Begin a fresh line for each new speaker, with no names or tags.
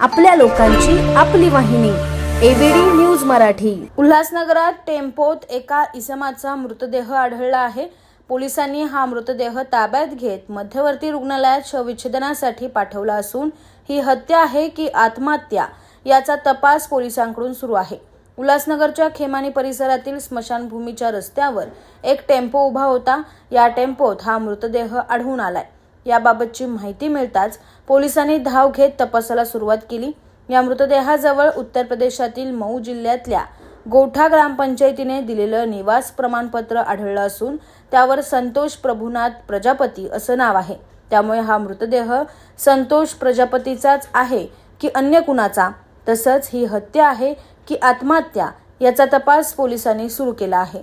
आपल्या लोकांची आपली वाहिनी. A B D news Marathi. उल्हासनगरात टेम्पोत एका इसमाचा मृतदेह आढळला आहे. पोलिसांनी हा मृतदेह ताब्यात घेत मध्यवर्ती रुग्णालयात शवविच्छेदनासाठी पाठवला असून ही हत्या आहे की आत्महत्या याचा तपास पोलिसांकडून सुरू आहे. उल्हासनगरच्या खेमानी परिसरातील स्मशानभूमीच्या रस्त्यावर एक टेम्पो उभा होता. या टेम्पोत हा मृतदेह आढळून आलाय. याबाबतची माहिती मिळताच पोलिसांनी धाव घेत तपासाला सुरुवात केली. या मृतदेहाजवळ उत्तर प्रदेशातील मऊ जिल्ह्यातल्या गोठा ग्रामपंचायतीने दिलेलं निवास प्रमाणपत्र आढळलं असून त्यावर संतोष प्रभुनाथ प्रजापती असं नाव आहे. त्यामुळे हा मृतदेह संतोष प्रजापतीचाच आहे की अन्य कुणाचा? तसंच ही हत्या आहे की आत्महत्या? याचा तपास पोलिसांनी सुरू केला आहे.